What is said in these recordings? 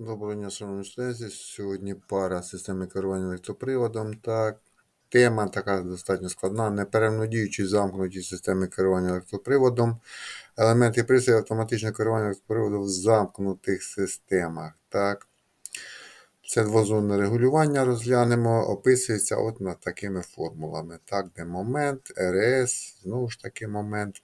Доброго дня, шановні студенти. Сьогодні пара системи керування електроприводом. Так, тема така достатньо складна. Неперемнодіючі замкнуті системи керування електроприводом. Елементи пристрою автоматичного керування електроприводом в замкнутих системах. Так. Це двозонне регулювання розглянемо, описується от над такими формулами. Так, де момент, РС, знову ж таки момент.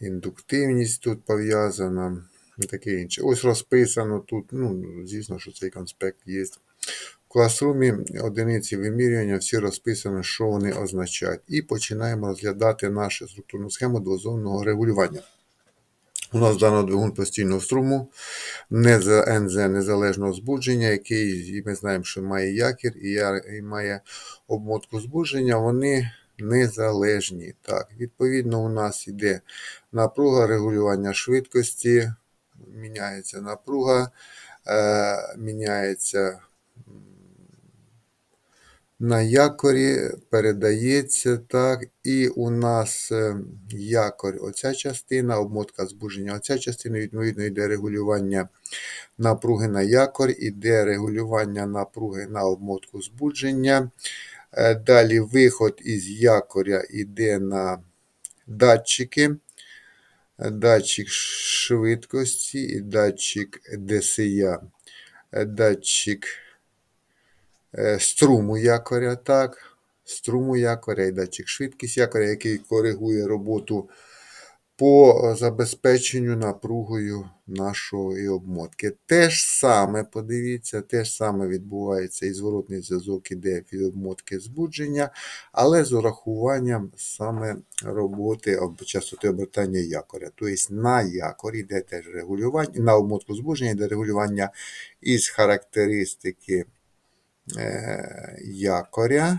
Індуктивність тут пов'язана таке інше. Ось розписано тут, ну, звісно, що цей конспект є. В класрумі одиниці вимірювання всі розписано, що вони означають. І починаємо розглядати нашу структурну схему двозонного регулювання. У нас дано двигун постійного струму, не за НЗ незалежного збудження, який ми знаємо, що має якір і має обмотку збудження, вони незалежні. Так, відповідно, у нас йде напруга регулювання швидкості, міняється напруга, е, міняється на якорі, передається так. І у нас е, якорь, оця частина, обмотка збудження, оця частина, відповідно, йде регулювання напруги на якорь, іде регулювання напруги на обмотку збудження. Е, Далі виход із якоря йде на датчики датчик швидкості і датчик ДСЯ, датчик е, струму якоря, так, струму якоря і датчик швидкість якоря, який коригує роботу по забезпеченню напругою нашої обмотки. Те ж саме, подивіться, те ж саме відбувається і зворотний зв'язок іде від обмотки збудження, але з урахуванням саме роботи частоти обертання якоря. Тобто на якорі йде теж регулювання, на обмотку збудження йде регулювання із характеристики е, якоря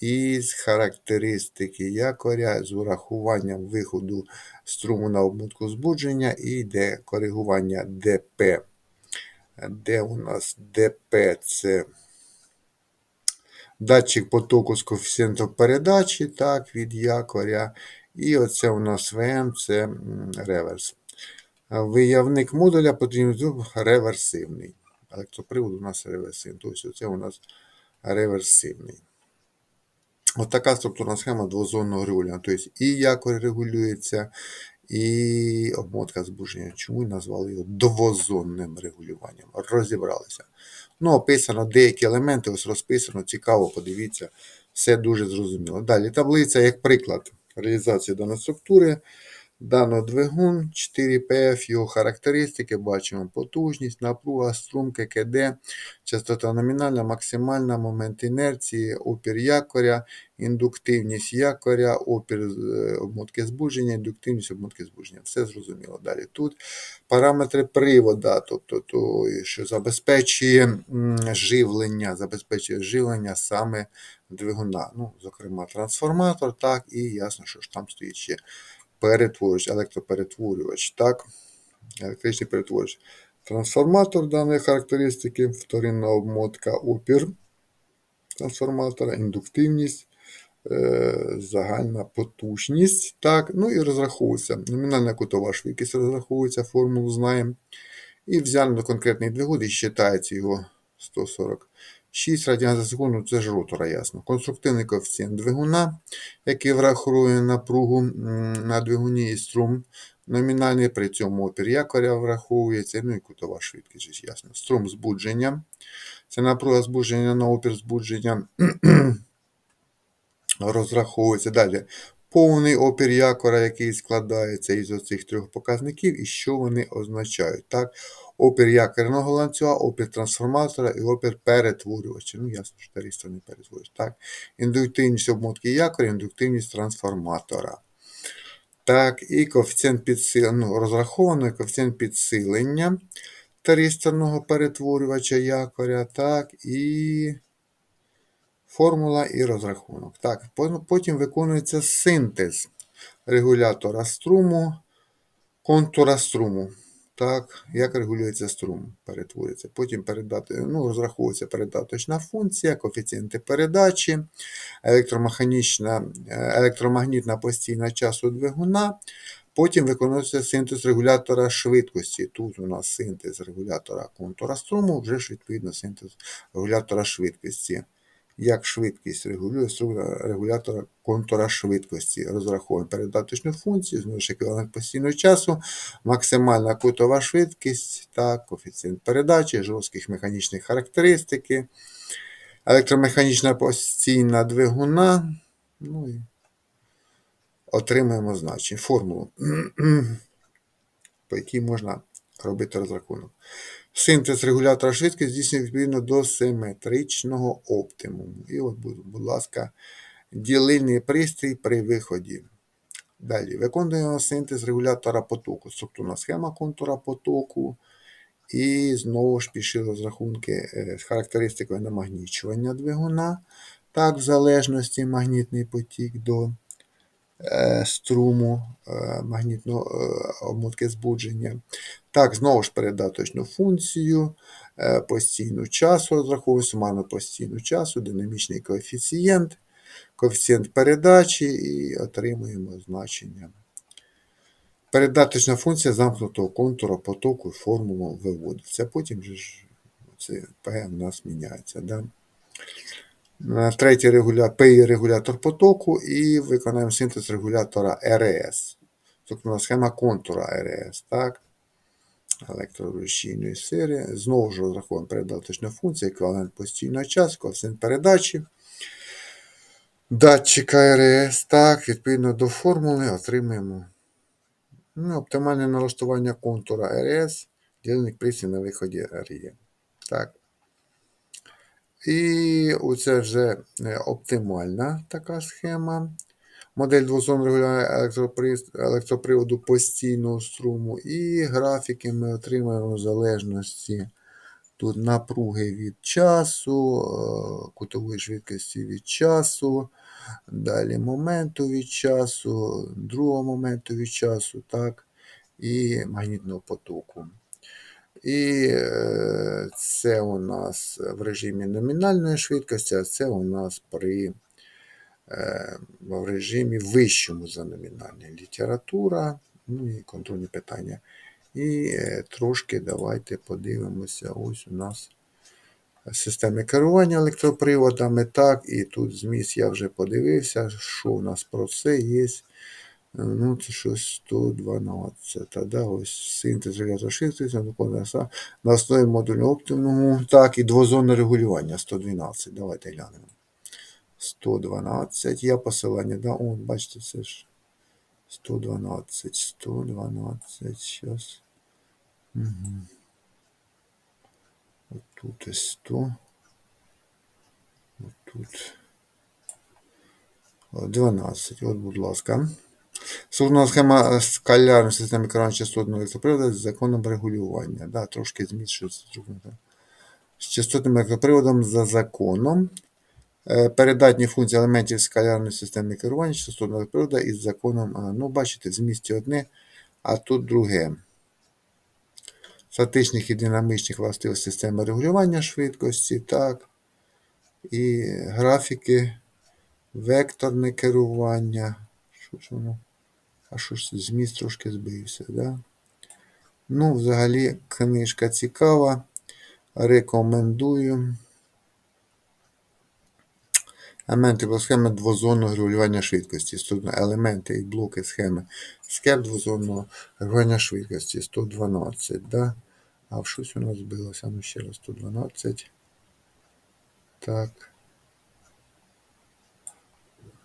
із характеристики якоря з урахуванням виходу струму на обмотку збудження і йде коригування ДП. Де у нас ДП це датчик потоку з коефіцієнтом передачі, так, від якоря. І оце у нас ВМ це реверс. Виявник модуля потрібен реверсивний. Електропривод у нас реверсивний. Тобто це у нас реверсивний. От така структурна схема двозонного регулювання. Тобто і якорь регулюється, і обмотка збуження. Чому назвали його двозонним регулюванням? Розібралися. Ну, описано деякі елементи, ось розписано, цікаво, подивіться, все дуже зрозуміло. Далі таблиця, як приклад реалізації даної структури. Дано двигун 4PF, його характеристики, бачимо потужність, напруга, струм, ККД, частота номінальна, максимальна, момент інерції, опір якоря, індуктивність якоря, опір е, обмотки збудження, індуктивність обмотки збудження. Все зрозуміло. Далі тут параметри привода, тобто то, що забезпечує живлення, забезпечує живлення саме двигуна. Ну, зокрема, трансформатор, так, і ясно, що ж там стоїть ще перетворювач, електроперетворювач, так, електричний перетворювач. Трансформатор даної характеристики, вторинна обмотка, опір трансформатора, індуктивність, е, загальна потужність. Так, ну і розраховується. Номінальна кутова швидкість розраховується, формулу знаємо. І взяли конкретний двигун і считається його 146 радіан за секунду, це ж ротора, ясно. Конструктивний коефіцієнт двигуна, який враховує напругу на двигуні і струм. Номінальний при цьому опір якоря враховується, ну і кутова швидкість, ясно. Струм збудження. Це напруга збудження на опір збудження розраховується. Далі повний опір якора, який складається із оцих трьох показників, і що вони означають. Так? Опір якорного ланцюга, опір трансформатора і опір перетворювача. Ну, ясно, що таристор не перетворювач. Так? Індуктивність обмотки якоря, індуктивність трансформатора. Так, і коефіцієнт підсилення, ну, розрахований коефіцієнт підсилення таристорного перетворювача якоря, так, і формула і розрахунок. Так, потім виконується синтез регулятора струму, контура струму. Так, як регулюється струм, перетворюється. Потім передати, ну, розраховується передаточна функція, коефіцієнти передачі, електромеханічна, е, електромагнітна постійна часу двигуна, Потім виконується синтез регулятора швидкості. Тут у нас синтез регулятора контура струму, вже ж відповідно синтез регулятора швидкості. Як швидкість регулює регулятора контура швидкості. Розраховуємо передаточну функцію, знову ж еквівалент постійного часу, максимальна кутова швидкість, так, коефіцієнт передачі, жорстких механічних характеристики, електромеханічна постійна двигуна. Ну і отримаємо значення, формулу, по якій можна робити розрахунок. Синтез регулятора швидкості здійснює відповідно до симетричного оптимуму. І от, будь, ласка, ділильний пристрій при виході. Далі виконуємо синтез регулятора потоку. Структурна схема контура потоку. І знову ж пішли розрахунки е, з характеристикою намагнічування двигуна. Так, в залежності магнітний потік до струму е, магнітного е, збудження. Так, знову ж передаточну функцію, е, постійну часу розраховую, сумарну постійну часу, динамічний коефіцієнт, коефіцієнт передачі і отримуємо значення. Передаточна функція замкнутого контура потоку і формула виводиться. Потім же ж це P в нас міняється. Да? Третій регулятор, P є регулятор потоку і виконаємо синтез регулятора РС. Тобто схема контура РС. Так? Електрорушійної сири. Знову ж розраховуємо передаточну функцію, еквівалент постійного часу, коефіцієнт передачі. Датчика РС. Так, відповідно до формули отримаємо ну, оптимальне налаштування контура РС, дільник пристрій на виході РЄ. Так. І оце вже е, оптимальна така схема. Модель двозон регулює електроприводу постійного струму. І графіки ми отримаємо в залежності тут напруги від часу, е, кутової швидкості від часу, далі моменту від часу, другого моменту від часу, так, і магнітного потоку. І е, це у нас в режимі номінальної швидкості, а це у нас при е, в режимі вищому за номінальній література, ну і контрольні питання. І е, трошки давайте подивимося. Ось у нас системи керування електроприводами. Так, і тут зміст я вже подивився, що у нас про це є. Ну, це щось 112. Да, ось синтез регулятор швидкості, на основі модульного оптимуму. Так, і двозонне регулювання 112. Давайте глянемо. 112. Я посилання, да, о, бачите, це ж 112, 112, зараз. Угу. От тут і 100. От тут. 12. От, будь ласка. Сужна схема скалярної системи керування частотного електроприводу з законом регулювання. Да, трошки зміщується. З частотним електроприводом за законом. Е, передатні функції елементів скалярної системи керування частотного електроприводу із законом. Ну, бачите, в змісті одне, а тут друге. Статичних і динамічних властивостей системи регулювання швидкості. так. І графіки, векторне керування. Що ж воно? А що ж зміст трошки збився, да? Ну, взагалі, книжка цікава. Рекомендую. Елементи схеми двозонного регулювання швидкості. Елементи і блоки схеми скеп двозонного регулювання швидкості 112. Да? А щось у нас збилося. Ну ще раз 112. Так.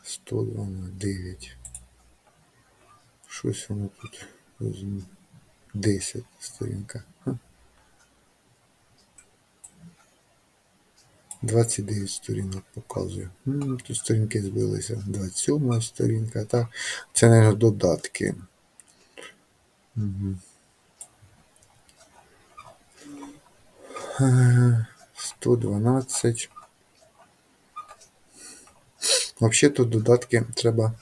109. Щось воно тут 10 сторінка. 29 сторінок показує. Тут сторінки збилися. 27 сторінка. Так. Це, мабуть, додатки. Угу. 112. Взагалі тут додатки треба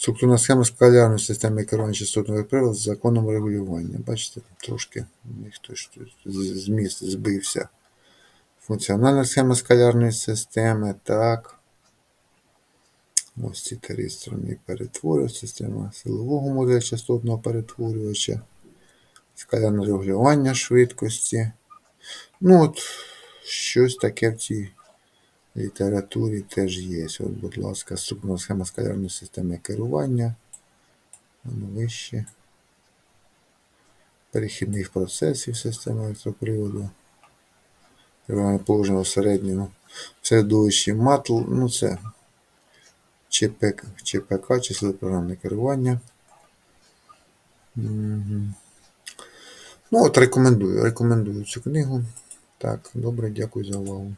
Структурна схема скалярної системи керування частотного приладу з законом регулювання. Бачите, трошки хтось зміст збився. Функціональна схема скалярної системи. Так. Ось ці три сторони перетворювач, система силового модуля частотного перетворювача, скалярне регулювання швидкості. Ну от, щось таке в цій літературі теж є. От, будь ласка, структурна схема скалярної системи керування. Воно вище. Перехідних процесів системи електроприводу. Положення середнього в середовищі матл, ну це ЧПК, ЧПК, числове програмне керування. Мгм. Ну, от рекомендую, рекомендую цю книгу. Так, добре, дякую за увагу.